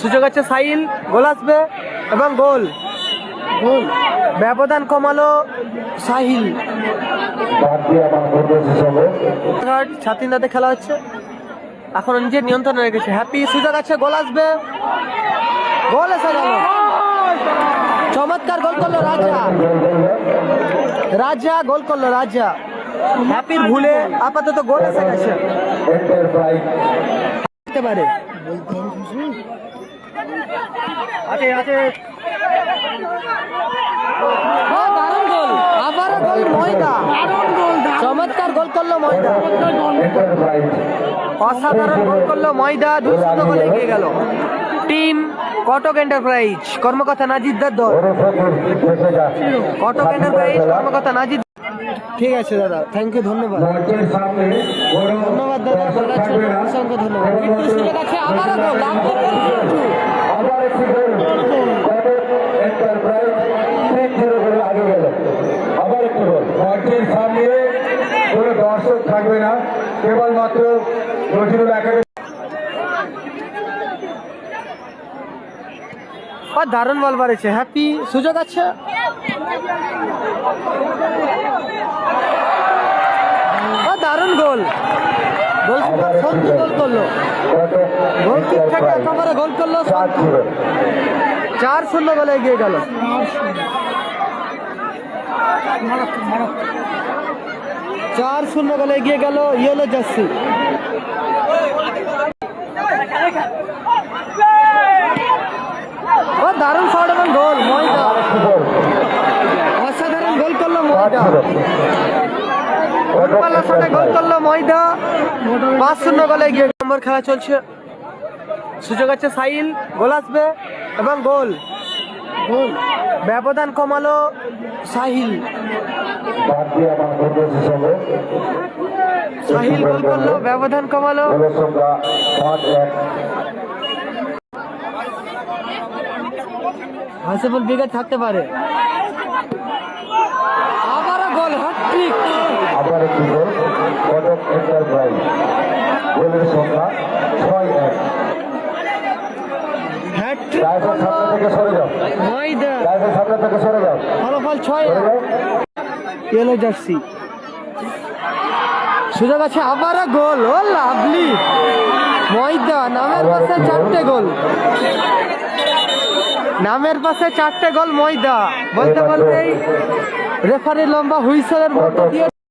সুযোগ আছে সাইল, গোল আসবে এবং গোল। ব্যবধান কমালো সাহিল। আমার ছাতিন্দাতে খেলা হচ্ছে। এখন নিজের নিয়ন্ত্রণে রেখেছে। হ্যাপি, সুযোগ আছে, গোল আসবে। গোল এসে গেল। চমৎকার গোল করল রাজা। রাজা গোল করল রাজা। হ্যাপির ভুলে আপাতত গোল এসে গেছে পারে। আছে আছে। দারুণ গোল। আবার গোল ময়দা। চমৎকার গোল করল ময়দা। অসাধারণ গোল করল ময়দা দুই শূন্য গোলে এগিয়ে গেল। টিম কটক এন্টারপ্রাইজ কর্মকর্তা নাজিদার দল কটক এন্টারপ্রাইজ কর্মকর্তা নাজিদ ঠিক আছে দাদা থ্যাংক ইউ ধন্যবাদ। মঞ্চের সামনে বড় ধন্যবাদ। দাদা। অসংখ্য ধন্যবাদ আবারও গোল কিন্তু আবার একটি গোল কটক এন্টারপ্রাইজ তিন জিরো করে আগে গেল আবার একটি গোল মঞ্চের সামনে কোনো দর্শক থাকবে না কেবলমাত্র নজরুল একাডেমি বল বাড়েছে হ্যাপি সুযোগ আছে? দারুণ গোল। গোল সন্তু গোল করল। গোল কিক থেকে, একেবারে গোল করল চার শূন্য বলে এগিয়ে গেল। চার শূন্য গোলে এগিয়ে গেল ইয়েলো জার্সি। ও, দারুণ শট এবং গোল গোল অসাধারণ গোল করল জিরো গোলপাল্লা শটে গোল করল ময়দা। পাঁচ শূন্য গোলে এগিয়ে নম্বর খেলা চলছে। সুযোগ আছে সাইল গোল আসবে এবং গোল। গোল। ব্যবধান কমালো সাহিল। সাহিল গোল করল ব্যবধান কমালো। হাসিফুল বিগেট থাকতে পারে। আবারও গোল হ্যাট্রিক আবার একটি গোল কটক এন্টারপ্রাইজ গোলের সংখ্যা ছয় এক। হ্যাট্রিক থেকে সরে যাও। ড্রাইভার সামনে থেকে সরে যাও। ফলাফল ছয় ইয়েলো জার্সি সুযোগ আছে আবারও গোল। ও লাভলি। ময়দা নামের পাশে চারটে গোল। নামের পাশে চারটে গোল ময়দা বলতে বলতেই রেফারি লম্বা হুইসেলের মতো দিয়ে